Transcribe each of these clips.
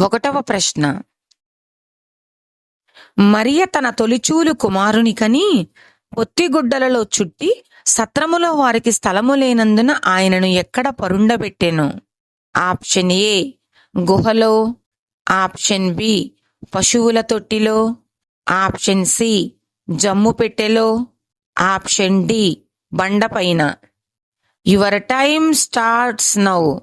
ఒకటవ ప్రశ్న. మరియ తన తొలిచూలు కుమారునికని పొత్తిగుడ్డలలో చుట్టి సత్రములో వారికి స్థలము లేనందున ఆయనను ఎక్కడ పరుండబెట్టెను? ఆప్షన్ ఏ గుహలో. ఆప్షన్ బి పశువుల తొట్టిలో. ఆప్షన్ సి జమ్ము పెట్టెలో. ఆప్షన్ డి బండపైన యువర్ టైమ్ స్టార్ట్స్ నౌ.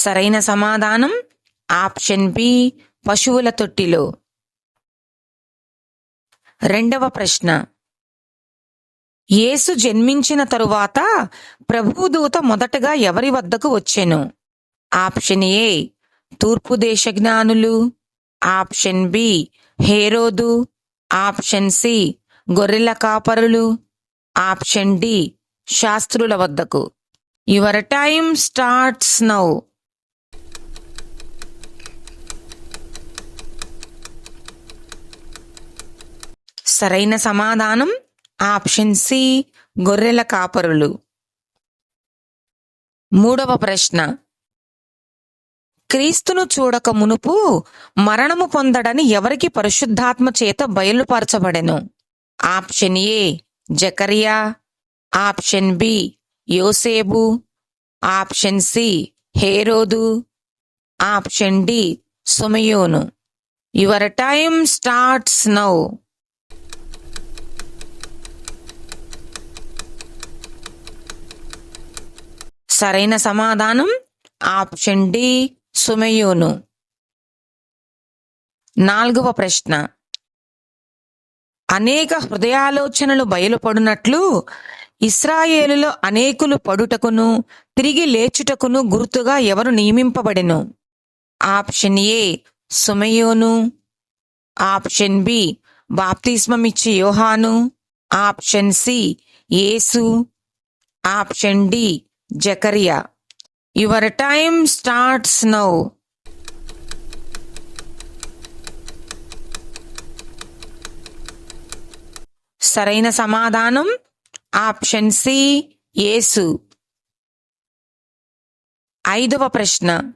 సరైన సమాధానం? ఆప్షన్ బి పశువుల తొట్టిలో. రెండవ ప్రశ్న. యేసు జన్మించిన తరువాత ప్రభుదూత మొదటగా ఎవరి వద్దకు వచ్చెను? ఆప్షన్ ఏ తూర్పు దేశ జ్ఞానులు. ఆప్షన్ బి హేరోదు. ఆప్షన్ సి గొర్రెల కాపరులు. ఆప్షన్ డి శాస్త్రుల వద్దకు. Your time starts now. సరైన సమాధానం? ఆప్షన్ సి గొర్రెల కాపరులు. మూడవ ప్రశ్న. క్రీస్తును చూడక మునుపు మరణము పొందడని ఎవరికి పరిశుద్ధాత్మ చేత బయలుపరచబడెను? ఆప్షన్ ఏ జకరియా. ఆప్షన్ బి యోసేబు. ఆప్షన్ సి హేరోదు. Option D సుమయోను. Your time starts now. సరైన సమాధానం ఆప్షన్ డి సుమయోను. నాలుగవ ప్రశ్న. అనేక హృదయాలోచనలు బయలుపడినట్లు ఇస్రాయేలులో అనేకులు పడుటకును తిరిగి లేచుటకును గుర్తుగా ఎవరు నియమింపబడెను? ఆప్షన్ ఏ సుమయోను. ఆప్షన్ బి బాప్తిస్మమిచ్చి యోహాను. ఆప్షన్ సి యేసు. ఆప్షన్ డి జకరియా యువర్ టైమ్ స్టార్ట్స్ నౌ. సరైన సమాధానం ఆప్షన్ సి యేసు. ఐదవ ప్రశ్న.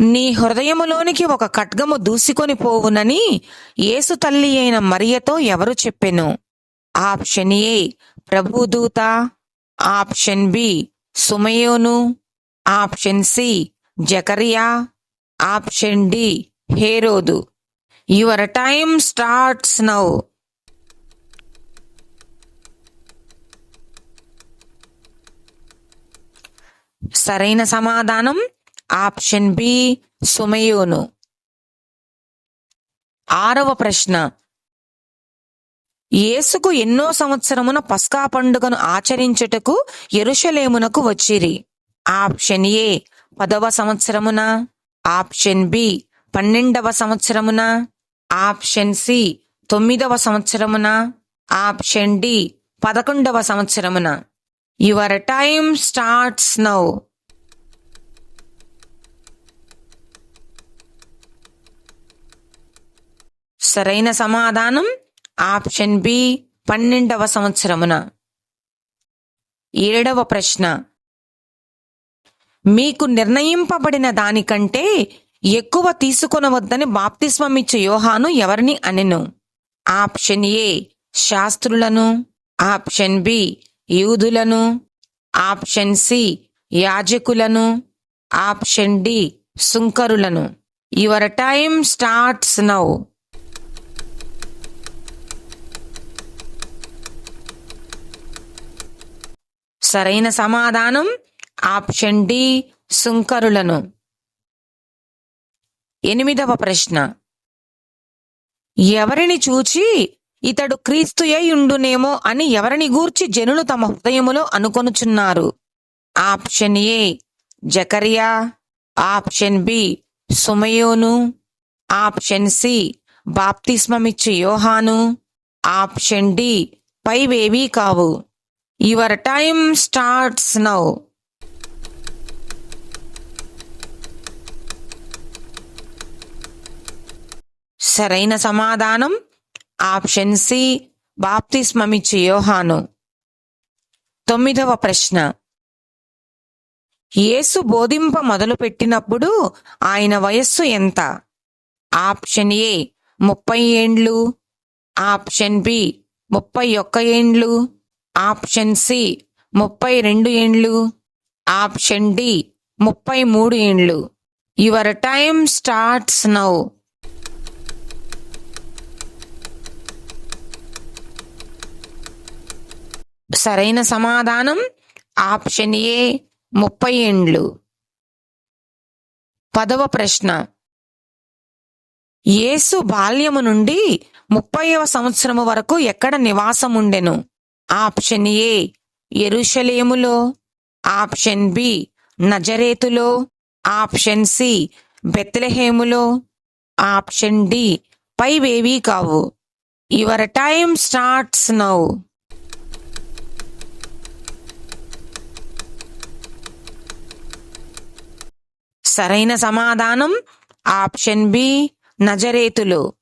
నీ హృదయములోనికి ఒక ఖడ్గము దూసుకొని పోవునని యేసు తల్లి అయిన మరియతో ఎవరు చెప్పెను? ఆప్షన్ ఏ ప్రభుదూత. ఆప్షన్ బి సుమయోను ఆప్షన్ సి జకరియా option D Herod. Your time starts now. సరైన సమాధానం ఆప్షన్ బి సుమయోను. ఆరవ ప్రశ్న. యేసుకు ఎన్నో సంవత్సరమున పస్కా పండుగను ఆచరించుటకు ఎరుషలేమునకు వచ్చిరి. ఆప్షన్ ఏ పదవ సంవత్సరమున. ఆప్షన్ బి పన్నెండవ సంవత్సరమున. ఆప్షన్ సి తొమ్మిదవ సంవత్సరమున. ఆప్షన్ డి పదకొండవ సంవత్సరమున. Your time starts now. సరైన సమాధానం ఆప్షన్ బి పన్నెండవ సంవత్సరమున. ఏడవ ప్రశ్న. మీకు నిర్ణయింపబడిన దానికంటే ఎక్కువ తీసుకొనవద్దని బాప్తిస్వమిచ్చే యోహాను ఎవరిని అనెను? ఆప్షన్ ఏ శాస్త్రులను. ఆప్షన్ బి యూదులను. ఆప్షన్ సి యాజకులను. ఆప్షన్ డి సుంకరులను. యువర్ టైమ్ స్టార్ట్స్ నౌ సరైన సమాధానం ఆప్షన్ డి సుంకరులను. ఎనిమిదవ ప్రశ్న. ఎవరిని చూచి ఇతడు క్రీస్తుయ్యుండునేమో అని ఎవరిని గూర్చి జనులు తమ హృదయములో అనుకొనుచున్నారు? ఆప్షన్ ఏ జకరియా. ఆప్షన్ బి సుమయోను. ఆప్షన్ సి బాప్తిస్మమిచ్చు యోహాను. ఆప్షన్ డి పైవేవీ కావు. యువర్ టైమ్ స్టార్ట్స్ నౌ సరైన సమాధానం. ఆప్షన్ సి బాప్తిస్మమిచ్చు యోహాను. తొమ్మిదవ ప్రశ్న. యేసు బోధింప మొదలుపెట్టినప్పుడు ఆయన వయస్సు ఎంత? ఆప్షన్ ఏ ముప్పై ఏండ్లు ఆప్షన్ బి ముప్పై ఒక్క ఏండ్లు ఆప్షన్ సి ముప్పై రెండు ఏండ్లు. ఆప్షన్ డి ముప్పై మూడు ఏండ్లు. Your time starts now. సరైన సమాధానం ఆప్షన్ ఏ ముప్పై ఏండ్లు. పదవ ప్రశ్న. యేసు బాల్యము నుండి ముప్పైవ సంవత్సరము వరకు ఎక్కడ నివాసముండెను? ఆప్షన్ ఏ ఎరుషలేములో ఆప్షన్ బి నజరేతులో ఆప్షన్ సి బెత్లెహేములో ఆప్షన్ డి పైవేవీ కావు. Your time starts now. సరైన సమాధానం ఆప్షన్ బి నజరేతులో.